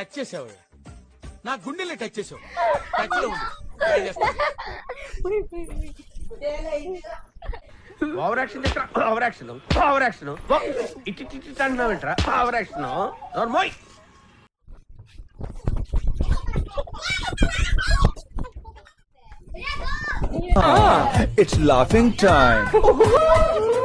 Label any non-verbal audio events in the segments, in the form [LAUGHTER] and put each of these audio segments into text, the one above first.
Touch చేసావు నా గుండెల్ని టచ్ చేసావు. టచ్లో ఉంది. Over action over action over action ఇటు ఇటు ఇటు అంటున్నావేంట్రా ఓవర్ యాక్షన్ నోర్మోయ్ It's laughing time. [LAUGHS]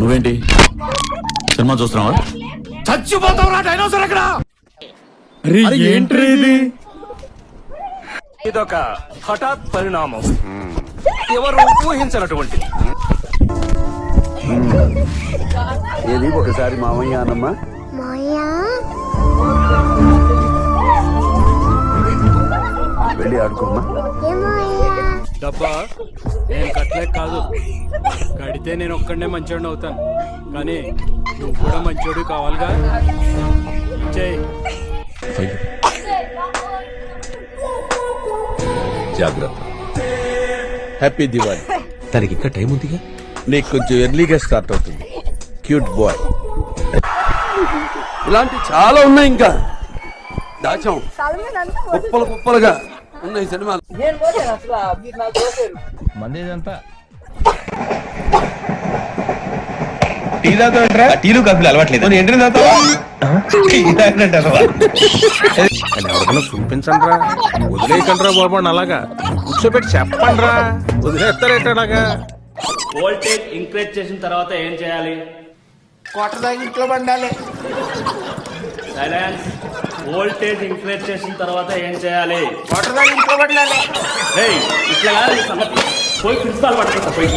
నువ్వేంటి? సినిమా చూస్తున్నావా? చచ్చిపోతావురా డైనోసర్ అక్కడ. ఏంట్రీ ఇది? ఇదొక హఠాత్ పరిణామం. ఎవరు ఊహించినటువంటి ఏది ఒకసారి మామయ్య అనమ్మా వెళ్ళి ఆడుకోమ్మా. డబ్బా నేను కట్టలే కాదు. కడితే నేను ఒక్కడనే మంచోడిని అవుతాను. కానీ నువ్వు కూడా మంచోడు కావాలిగా? చేయి. జాగ్రత్త. హ్యాపీ దివాళీ దానికి ఇంకా టైం ఉందిగా? నీకు కొంచెం ఎర్లీగా స్టార్ట్ అవుతుంది. క్యూట్ బాయ్ ఇలాంటి చాలా ఉన్నాయి ఇంకా. దాచాం. కుప్పలు కుప్పలుగా ఉన్నాయి సినిమాలు. టీ తాగుతావంటరా? టీలు కాఫీలు అలవాట్లేదు. ఏంటి తాగుతావా? టీ తాగినట్టు అసలు. ఎవరికైనా చూపించండి రా వదిలేయకండి రా బాబు అని అలాగా. కూర్చోబెట్టి చెప్పండి రా వదిలేస్తారేట అలాగా? వోల్టేజ్ ఇంక్రీజ్ చేసిన తర్వాత ఏం చేయాలి? సైలెన్స్ వోల్టేజ్ ఇంక్రీజ్ చేసిన తర్వాత ఏం చేయాలి? రేయ్, ఇట్లా కాదు సంగతి. పోయి ప్రిన్సిపాల్ పట్టుకుంటా పోయి.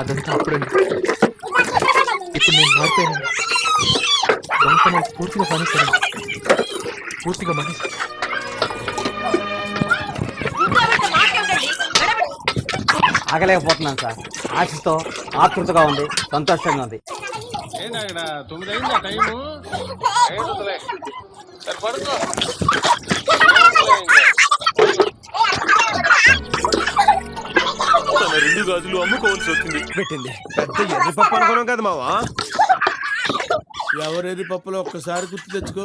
అదంతా అప్పుడండి ఇప్పుడు నేను మారిపోయాను దొంగతనం పూర్తిగా పనిస్తాను పూర్తిగా మనిషి ఆగలేకపోతున్నాను సార్. ఆశతో ఆతృతగా ఉంది సంతోషంగా ఉంది. తొమ్మిది అయిందా టైము? రెండు గాజులు అమ్ముకోవాల్సి వచ్చింది. పెట్టింది. పెద్ద ఎర్రి పప్పు అనుకున్నాం కదా మావా? ఎవరేది పప్పులో ఒక్కసారి గుర్తు తెచ్చుకో.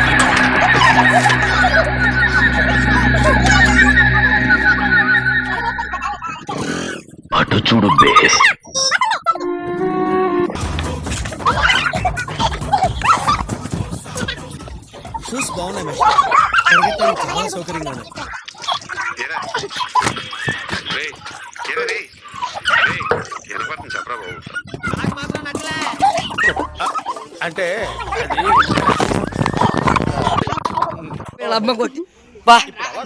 అటు చూడు బేస్. షూస్ బాగున్నాయి మేడం పరిగెత్తడానికి చాలా సౌకర్యంగా ఉన్నాయి. అంటే అమ్మ కొట్టి బా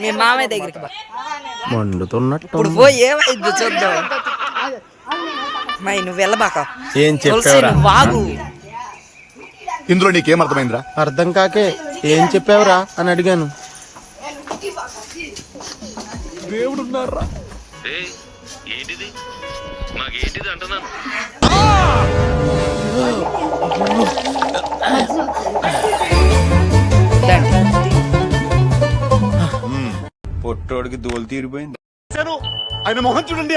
మీ మామయ్య దగ్గరికి బా మండుతున్నట్టు ఇప్పుడు పోయి ఏమైంది చూద్దాం. మై నువ్వు వెళ్ళబాక. ఏం చెప్పావురా? వాగు. ఇందులో నీకేం అర్థమైందిరా అర్థం కాకే ఏం చెప్పావురా అని అడిగాను. ఏంటిది? నాకేంటిది అంటున్నాను? పొట్టోడికి దోలు తీరిపోయింది. ఆయన మొహం చూడండి.